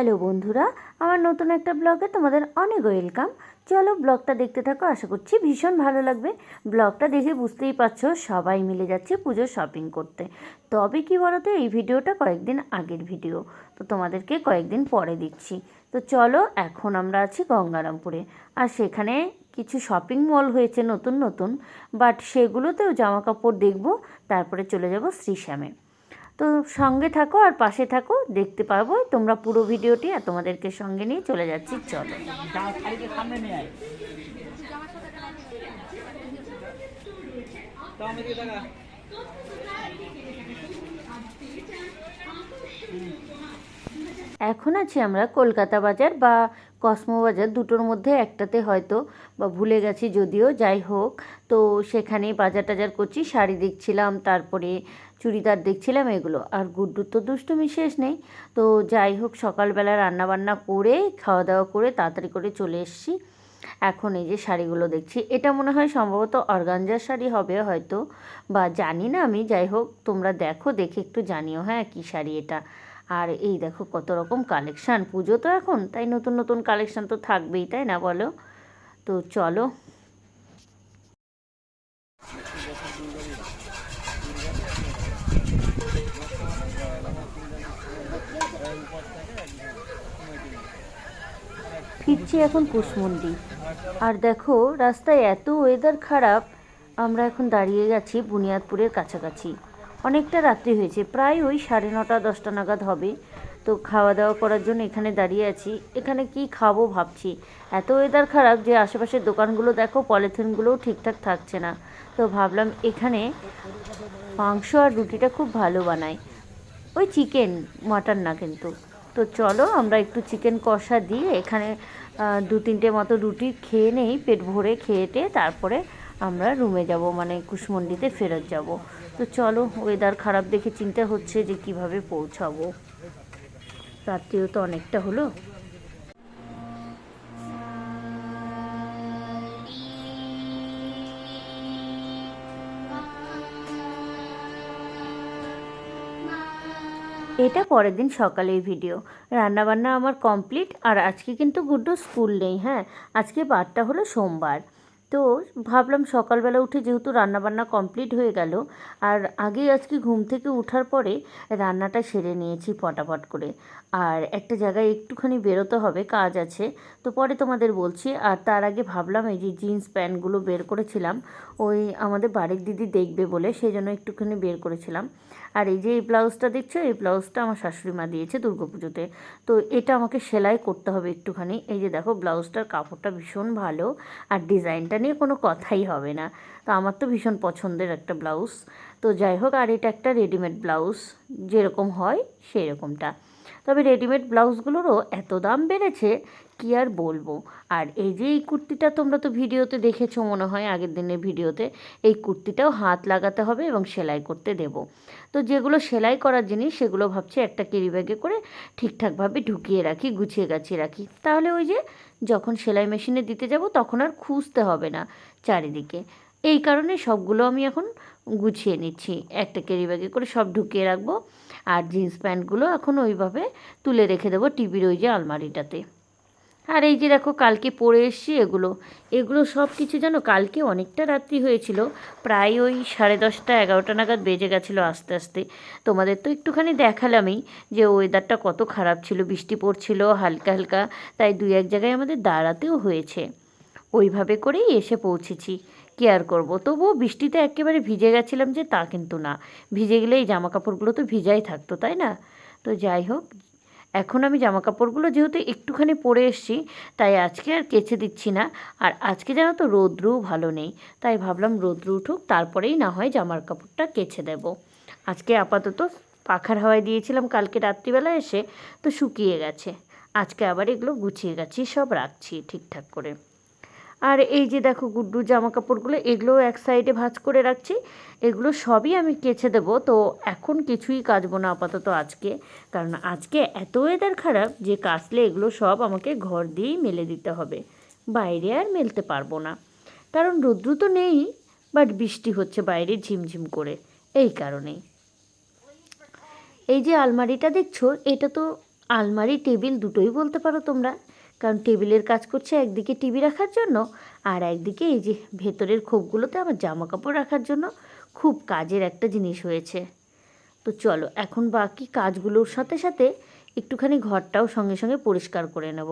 Hello বন্ধুরা, আমার নতুন একটা ব্লগে তোমাদের অনেক ওয়েলকাম। চলো ব্লগটা দেখতে থাকো, আশা করছি ভীষণ ভালো লাগবে। ব্লগটা দেখে বুঝতেই পারছ, সবাই মিলে যাচ্ছে পুজোর শপিং করতে। তবে কি বলতো, এই ভিডিওটা কয়েকদিন আগের ভিডিও, তো তোমাদেরকে কয়েকদিন পরে দিচ্ছি তো চলো, এখন আমরা আছি গঙ্গারামপুরে। আর সেখানে কিছু শপিং মল হয়েছে নতুন নতুন বাট সেগুলোতেও জামা কাপড় দেখব, তারপরে চলে যাব শ্রীশ্যামে। তো সঙ্গে থাকো আর পাশে থাকো, দেখতে পাবো তোমরা পুরো ভিডিওটি আর তোমাদেরকে সঙ্গে নিয়ে চলে যাচ্ছি, চলো। এখন আছি আমরা কলকাতা বাজার বা কসমো বাজার, দুটোর মধ্যে একটাতে হয়তো বা ভুলে গেছি যদিও, যাই হোক। তো সেখানে বাজার টাজার করছি, শাড়ি দেখছিলাম, তারপরে চুড়িদার দেখছিলাম, এগুলো। আর গুড্ডুর তো দুষ্টুমি শেষ নেই। তো যাই হোক, সকালবেলা রান্না বান্না করে খাওয়া দাওয়া করে, তাড়াতাড়ি করে চলে এসেছি। এখন এই যে শাড়িগুলো দেখছি, এটা মনে হয় সম্ভবত অর্গানজার শাড়ি হবে হয়তো। বা জানি না আমি, যাই হোক, তোমরা দেখো, দেখে একটু জানিও হ্যাঁ কী শাড়ি এটা। আর এই দেখো কত রকম কালেকশান পুজো তো এখন, তাই নতুন নতুন কালেকশান তো থাকবেই, তাই না বলো? তো চলো। ফিরছি এখন কুশমন্ডি আর দেখো, রাস্তায় এত ওয়েদার খারাপ, আমরা এখন দাঁড়িয়ে গেছি বুনিয়াদপুরের কাছাকাছি। অনেকটা রাত্রি হয়েছে। প্রায় ওই সাড়ে নটা, দশটা নাগাদ হবে। তো খাওয়া দাওয়া করার জন্য এখানে দাঁড়িয়ে আছি। এখানে কি খাব ভাবছি। এত ওয়েদার খারাপ যে আশেপাশের দোকানগুলো দেখো, পলিথিনগুলোও ঠিকঠাক থাকছে না। তো ভাবলাম এখানে মাংস আর রুটিটা খুব ভালো বানায় ওই চিকেন মাটন না কিন্তু। তো চলো আমরা একটু চিকেন কষা দিয়ে এখানে দু তিনটে মতো রুটি খেয়ে নেই, পেট ভরে খেয়েটে তারপরে আমরা রুমে যাব মানে কুশমন্ডিতে ফেরত যাব। তো চলো ওয়েদার খারাপ দেখে চিন্তা হচ্ছে যে কীভাবে পৌঁছাবো। রাত্রিও তো অনেকটা হলো। এটা পরের দিন সকালের ভিডিও রান্নাবান্না আমার কমপ্লিট আর আজকে কিন্তু গুড্ডু স্কুল নেই হ্যাঁ? আজকে বারটা হলো সোমবার। তো ভাবলাম সকালবেলা উঠে যেহেতু রান্নাবান্না কমপ্লিট হয়ে গেল, আর আগেই আজকে ঘুম থেকে উঠার পরে রান্নাটা সেরে নিয়েছি ফটাফট করে। আর একটা জায়গায় একটুখানি বেরোতে হবে, কাজ আছে। তো পরে তোমাদের বলছি, আর তার আগে ভাবলাম এই যে জিন্স প্যান্টগুলো বের করেছিলাম, ওই আমাদের বাড়ির দিদি দেখবে বলে সেই জন্য একটুখানি বের করেছিলাম। আর এই যে এই ব্লাউজটা দেখছ, এই ব্লাউজটা আমার শাশুড়ি মা দিয়েছে দুর্গাপুজোতে তো এটা আমাকে সেলাই করতে হবে একটুখানি। এই যে দেখো, ব্লাউজটার কাপড়টা ভীষণ ভালো, আর ডিজাইনটা নিয়ে কোনো কথাই হবে না। তো আমার তো ভীষণ পছন্দের একটা ব্লাউজ। তো যাই হোক, আর এটা একটা রেডিমেড ব্লাউজ, যেরকম হয় সেই রকমটা তবে রেডিমেড ব্লাউজগুলোরও এত দাম বেড়েছে, কি আর বলব? আর এই যে এই কুর্তিটা তোমরা তো ভিডিওতে দেখেছ মনে হয় আগের দিনের ভিডিওতে, এই কুর্তিটাও হাত লাগাতে হবে এবং সেলাই করতে দেব। তো যেগুলো সেলাই করার জিনিস, সেগুলো ভাবছি একটা কেরি ব্যাগে করে ঠিকঠাকভাবে ঢুকিয়ে রাখি, গুছিয়ে গাছিয়ে রাখি। তাহলে ওই যে যখন সেলাই মেশিনে দিতে যাব, তখন আর খুঁজতে হবে না চারিদিকে। এই কারণে সবগুলো আমি এখন গুছিয়ে নিচ্ছি। একটা ক্যারি ব্যাগে করে সব ঢুকিয়ে রাখব। আর জিন্স প্যান্টগুলো এখন ওইভাবে তুলে রেখে দেবো টিভির ওই যে আলমারিটাতে। আর এই যে দেখো কালকে পরে এসছি এগুলো এগুলো সব কিছু জানো কালকে অনেকটা রাত্রি হয়েছিল, প্রায় ওই সাড়ে দশটা এগারোটা নাগাদ বেজে গেছিল আস্তে আস্তে। তোমাদের তো একটুখানি দেখালামই যে ওয়েদারটা কত খারাপ ছিল, বৃষ্টি পড়ছিল হালকা হালকা, তাই দুই এক জায়গায় আমাদের দাঁড়াতেও হয়েছে। ওইভাবে করেই এসে পৌঁছেছি। কি আর করব। তবুও বৃষ্টিতে একেবারে ভিজে গেছিলাম যে তা কিন্তু না। ভিজে গেলে এই জামা কাপড়গুলো তো ভিজাই থাকতো, তাই না? তো যাই হোক, এখন আমি জামা কাপড়গুলো যেহেতু একটুখানি পরে এসছি, তাই আজকে আর কেচে দিচ্ছি না। আর আজকে যেন তো রৌদ্রও ভালো নেই, তাই ভাবলাম রৌদ্র উঠুক, তারপরেই না হয় জামার কাপড়টা কেচে দেব। আজকে আপাতত পাখার হাওয়ায় দিয়েছিলাম, কালকে রাত্রিবেলা এসে তো শুকিয়ে গেছে। আজকে আবার এগুলো গুছিয়ে গেছি, সব রাখছি ঠিকঠাক করে। আর এই যে দেখো গুড্ডু জামা কাপড়গুলো এগুলোও এক সাইডে ভাঁজ করে রাখছি। এগুলো সবই আমি কেচে দেবো। তো এখন কিছুই কাচবো না আপাতত আজকে। কারণ আজকে এত ওয়েদার খারাপ যে কাচলে এগুলো সব আমাকে ঘর দিয়েই মেলে দিতে হবে। বাইরে আর মেলতে পারব না। কারণ রৌদ্র তো নেই বাট বৃষ্টি হচ্ছে বাইরে ঝিমঝিম করে। এই কারণেই। এই যে আলমারিটা দেখছ, এটা তো আলমারি, টেবিল দুটোই বলতে পারো তোমরা। কারণ টেবিলের কাজ করছে একদিকে টিভি রাখার জন্য আর একদিকে এই যে ভেতরের খোপগুলোতে আমার জামা কাপড় রাখার জন্য খুব কাজের একটা জিনিস হয়েছে। তো চলো, এখন বাকি কাজগুলোর সাথে সাথে একটুখানি ঘরটাও সঙ্গে সঙ্গে পরিষ্কার করে নেব।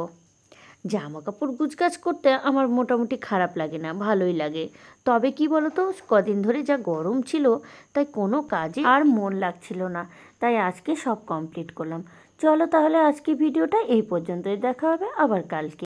জামা কাপড় গুছগাছ করতে আমার মোটামুটি খারাপ লাগে না, ভালোই লাগে। তবে কি বলো তো কদিন ধরে যা গরম ছিল, তাই কোনো কাজে আর মন লাগছিল না। তাই আজকে সব কমপ্লিট করলাম। চলো তাহলে আজকে ভিডিওটা এই পর্যন্তই। দেখা হবে আবার কালকে।